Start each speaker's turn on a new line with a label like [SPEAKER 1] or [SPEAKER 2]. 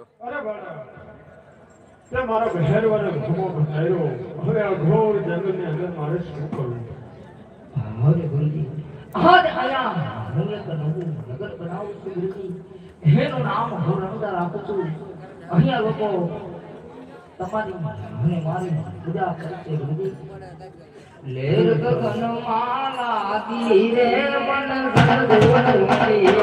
[SPEAKER 1] અરે બાળા તે મારા બહેરવાને ઘુમો બનાવ્યો હવે આ ઘોર જંગલની અંદર મારે શું કરવું?
[SPEAKER 2] હરે ગુરુજી હદ આયા હું એક નવું નગર બનાવું છું ગુરુજી. એનું નામ હું છું. અહીંયા લોકો તમારી મને મારી પૂજા કરશે ગુરુજી. લેર ગગન માલા ધીરે મન સદગુણ વંદિયા